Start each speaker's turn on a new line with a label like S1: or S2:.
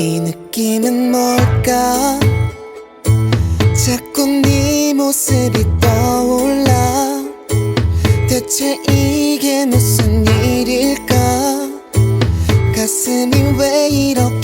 S1: 이 느낌은 뭘까 자꾸 네 모습이 떠올라 대체 이게 무슨 일? spinning weight of